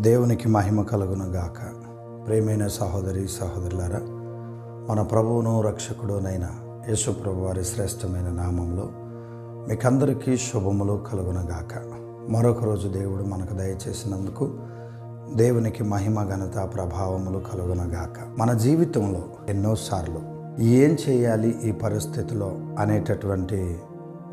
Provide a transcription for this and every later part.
దేవునికి మహిమ కలుగునగాక ప్రేమైన సహోదరి సహోదరులారా మన ప్రభువును రక్షకుడునైన యేసుప్రభు వారి శ్రేష్టమైన నామంలో మీకందరికీ శుభములు కలుగునగాక మరొక రోజు దేవుడు మనకు దయచేసినందుకు దేవునికి మహిమ ఘనత ప్రభావములు కలుగునగాక మన జీవితంలో ఎన్నోసార్లు ఏం చేయాలి ఈ పరిస్థితిలో అనేటటువంటి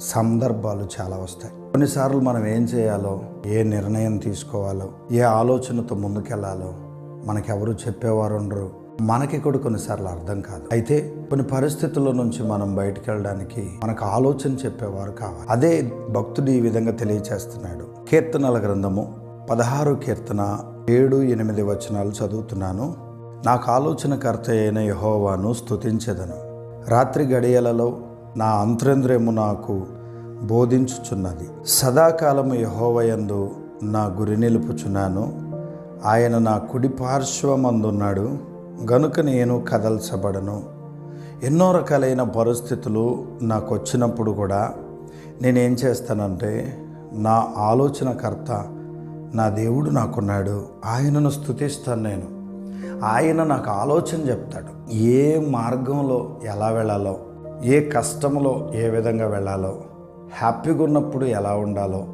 సందర్భాలు చాలా వస్తాయి. కొన్నిసార్లు మనం ఏం చేయాలో ఏ నిర్ణయం తీసుకోవాలో ఏ ఆలోచనతో ముందుకెళ్ళాలో మనకెవరు చెప్పేవారు ఉండరు. మనకి కూడా కొన్నిసార్లు అర్థం కాదు. అయితే కొన్ని పరిస్థితుల నుంచి మనం బయటకు వెళ్ళడానికి మనకు ఆలోచన చెప్పేవారు కావాలి. అదే భక్తుడు ఈ విధంగా తెలియచేస్తున్నాడు. కీర్తనల గ్రంథము పదహారు కీర్తన ఏడు ఎనిమిది వచనాలు చదువుతున్నాను. నాకు ఆలోచనకర్త అయిన యహోవాను స్థుతించదను రాత్రి గడియలలో నా అంతరేంద్రియము నాకు బోధించుచున్నది. సదాకాలము యహోవయందు నా గురి నిలుపుచున్నాను. ఆయన నా కుడి పార్శ్వమందున్నాడు. గనుక నేను కదల్చబడను. ఎన్నో రకాలైన పరిస్థితులు నాకు వచ్చినప్పుడు కూడా నేనేం చేస్తానంటే నా ఆలోచనకర్త నా దేవుడు నాకున్నాడు. ఆయనను స్థుతిస్తాను నేను. ఆయన నాకు ఆలోచన చెప్తాడు. ఏ మార్గంలో ఎలా వెళ్ళాలో ఏ కష్టంలో ఏ విధంగా వెళ్ళాలో హ్యాపీగా ఉన్నప్పుడు ఎలా ఉండాలో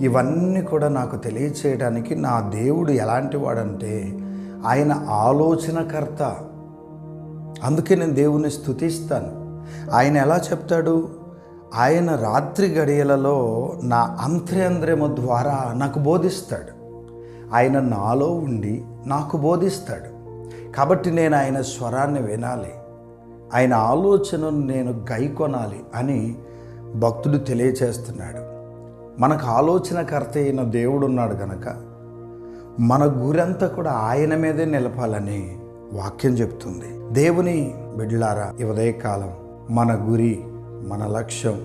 ఇవన్నీ కూడా నాకు తెలియచేయడానికి నా దేవుడు ఎలాంటి వాడంటే ఆయన ఆలోచనకర్త. అందుకే నేను దేవుని స్థుతిస్తాను ఆయన ఎలా చెప్తాడు? ఆయన రాత్రి గడియలలో నా అంత్ర్యంద్రము ద్వారా నాకు బోధిస్తాడు. ఆయన నాలో ఉండి నాకు బోధిస్తాడు. కాబట్టి నేను ఆయన స్వరాన్ని వినాలి. ఆయన ఆలోచనను నేను గైకొనాలి అని భక్తుడు తెలియచేస్తున్నాడు. మనకు ఆలోచనకర్త అయిన దేవుడు ఉన్నాడు గనక మన గురంతా కూడా ఆయన మీదే నిలపాలని వాక్యం చెప్తుంది. దేవుని బిడ్లారా ఈ ఉదయకాలం మన గురి మన లక్ష్యం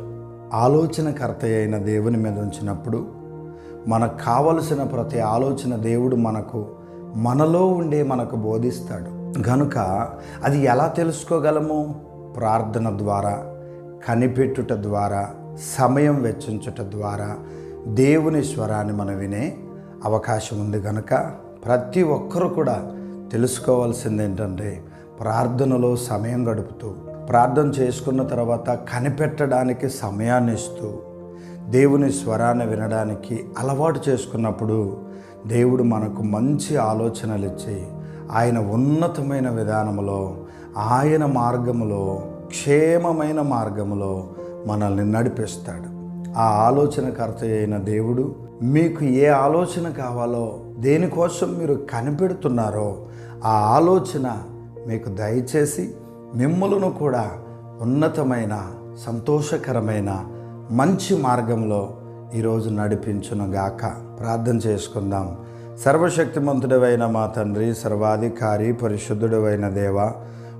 ఆలోచనకర్త అయిన దేవుని మీద ఉంచినప్పుడు మనకు కావలసిన ప్రతి ఆలోచన దేవుడు మనకు మనలో ఉండే మనకు బోధిస్తాడు. గనుక అది ఎలా తెలుసుకోగలము? ప్రార్థన ద్వారా కనిపెట్టుట ద్వారా సమయం వెచ్చించుట ద్వారా దేవుని స్వరాన్ని మనం వినే అవకాశం ఉంది కనుక ప్రతి ఒక్కరు కూడా తెలుసుకోవాల్సింది ఏంటంటే ప్రార్థనలో సమయం గడుపుతూ ప్రార్థన చేసుకున్న తర్వాత కనిపెట్టడానికి సమయాన్ని ఇస్తూ దేవుని స్వరాన్ని వినడానికి అలవాటు చేసుకున్నప్పుడు దేవుడు మనకు మంచి ఆలోచనలు ఇచ్చి ఆయన ఉన్నతమైన విధానములో ఆయన మార్గములో క్షేమమైన మార్గములో మనల్ని నడిపిస్తాడు. ఆ ఆలోచనకర్త అయిన దేవుడు మీకు ఏ ఆలోచన కావాలో దేనికోసం మీరు కనిపెడుతున్నారో ఆ ఆలోచన మీకు దయచేసి మిమ్మలను కూడా ఉన్నతమైన సంతోషకరమైన మంచి మార్గంలో ఈరోజు నడిపించునుగాక. ప్రార్థన చేసుకుందాం. సర్వశక్తిమంతుడవైన మా తండ్రి సర్వాధికారి పరిశుద్ధుడవైన దేవ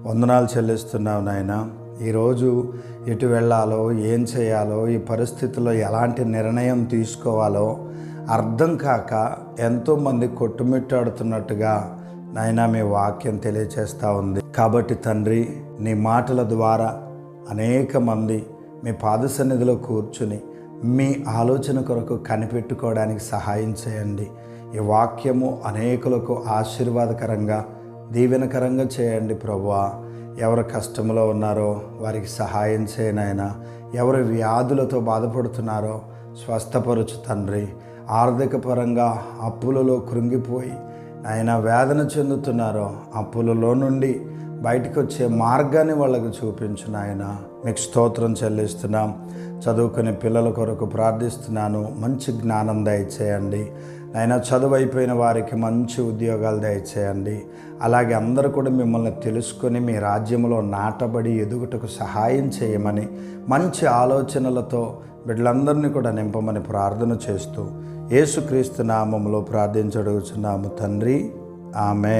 వందనాలు చెల్లిస్తున్నావు నాయన. ఈరోజు ఎటు వెళ్ళాలో ఏం చేయాలో ఈ పరిస్థితిలో ఎలాంటి నిర్ణయం తీసుకోవాలో అర్థం కాక ఎంతోమంది కొట్టుమిట్టాడుతున్నట్టుగా నాయన మీ వాక్యం తెలియచేస్తూ ఉంది. కాబట్టి తండ్రి నీ మాటల ద్వారా అనేక మంది మీ పాద సన్నిధిలో కూర్చుని మీ ఆలోచన కొరకు కనిపెట్టుకోవడానికి సహాయం చేయండి. ఈ వాక్యము అనేకులకు ఆశీర్వాదకరంగా దీవెనకరంగా చేయండి ప్రభువా. ఎవరు కష్టంలో ఉన్నారో వారికి సహాయం చేయనైనా ఎవరు వ్యాధులతో బాధపడుతున్నారో స్వస్థపరచు తండ్రి. ఆర్థిక పరంగా అప్పులలో కృంగిపోయి ఆయన వేదన చెందుతున్నారో అప్పులలో నుండి బయటకు వచ్చే మార్గాన్ని వాళ్ళకు చూపించిన ఆయన మీకు స్తోత్రం చెల్లిస్తున్నాం. చదువుకునే పిల్లల కొరకు ప్రార్థిస్తున్నాను. మంచి జ్ఞానం దయచేయండి. ఆయన చదువు అయిపోయిన వారికి మంచి ఉద్యోగాలు దయచేయండి. అలాగే అందరూ కూడా మిమ్మల్ని తెలుసుకొని మీ రాజ్యంలో నాటబడి ఎదుగుటకు సహాయం చేయమని మంచి ఆలోచనలతో బిడ్డలందరినీ కూడా నింపమని ప్రార్థన చేస్తూ యేసుక్రీస్తు నామంలో ప్రార్థించడుగుచున్నాము తండ్రి. ఆమె